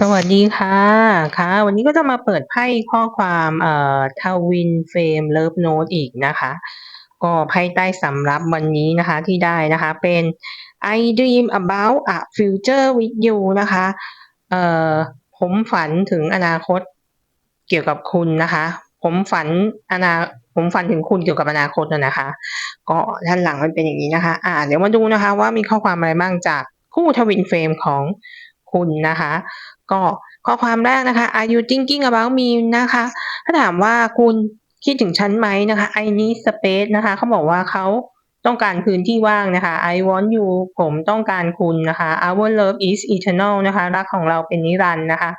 สวัสดีค่ะค่ะ วันนี้ก็จะมาเปิดไพ่ข้อความเอ่อ Twin Flame Love Note อีกนะคะ ก็ไพ่ใต้สำรับวันนี้นะคะที่ได้นะคะเป็น I dream about a future with you นะคะเอ่อผมฝันถึงอนาคตเกี่ยวกับคุณนะคะ ผมฝันอนาผมฝันถึงคุณเกี่ยวกับอนาคตนะคะ ก็ด้านหลังมันเป็นอย่างนี้นะคะ อ่า เดี๋ยวมาดูนะคะว่ามีข้อความอะไรบ้างจากคู่ Twin Flame ของคุณนะคะ ก็ข้อความแรกนะคะ Are you thinking about me นะคะ ถ้าถามว่าคุณคิดถึงฉันไหมนะคะ I need space นะคะ เขาบอกว่าเขาต้องการพื้นที่ว่างนะคะ I want you ผมต้องการคุณนะคะ Our love is eternal นะคะ รักของเราเป็นนิรันดร์นะคะ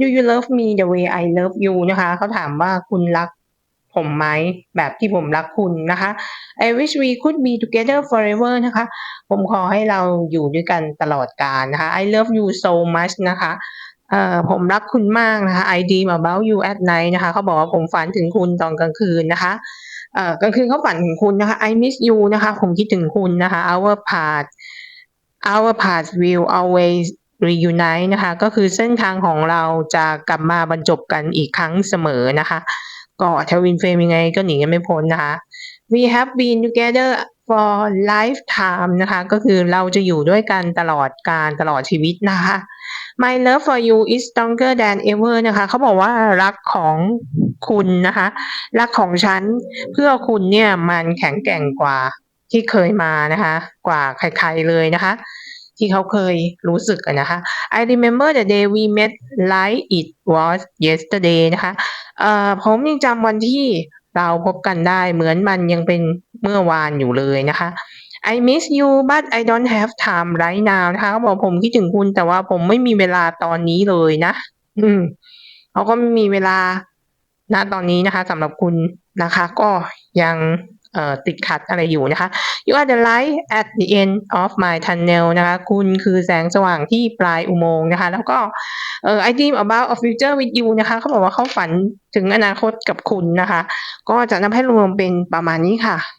Do you love me the way I love you นะคะ เขาถามว่าคุณรักผมไหมแบบที่ผมรักคุณนะคะ I wish we could be together forever นะคะ ผมขอให้เราอยู่ด้วยกันตลอดกาลนะคะ I love you so much นะคะ เอ่อผมรักคุณมากนะคะ I dream about you at night นะคะเขาบอกว่าผมฝันถึงคุณตอนกลางคืนนะคะเอ่อกลางคืนเขาฝันถึงคุณนะคะ I miss you นะคะผมคิดถึงคุณนะคะ Our path our path will always reunite นะคะ ก็คือเส้นทางของเราจะกลับมาบรรจบกันอีกครั้งเสมอนะคะก็ทวินเฟรมยังไงก็หนีกันไม่พ้นนะคะ We have been together for lifetime นะคะ ก็คือเราจะอยู่ด้วยกันตลอดการตลอดชีวิตนะคะ My love for you is stronger than ever นะคะเขาบอกว่ารักของคุณนะคะ รักของฉันเพื่อคุณเนี่ยมันแข็งแกร่งกว่าที่เคยมานะคะ กว่าใครๆเลยนะคะ ที่เขาเคยรู้สึกนะคะ I remember the day we met like it was yesterday นะคะเอ่อผมยังจำวันที่เราพบกันได้เหมือนมันยังเป็นเมื่อวานอยู่เลยนะคะ I miss you but I don't have time right now นะคะเขาบอกผมคิดถึงคุณแต่ว่าผมไม่มีเวลาตอนนี้เลยนะ อืมเขาก็ไม่มีเวลาณตอนนี้นะคะสำหรับคุณนะคะ ก็ยังเอ่อติดขัดอะไรอยู่นะคะ You are the light at the end of my tunnel นะคะ คุณคือแสงสว่างที่ปลายอุโมงค์นะคะ แล้วก็เอ่อ I dream about a future with you นะคะ เขาบอกว่าเขาฝันถึงอนาคตกับคุณนะคะ ก็จะนำให้รวมเป็นประมาณนี้ค่ะ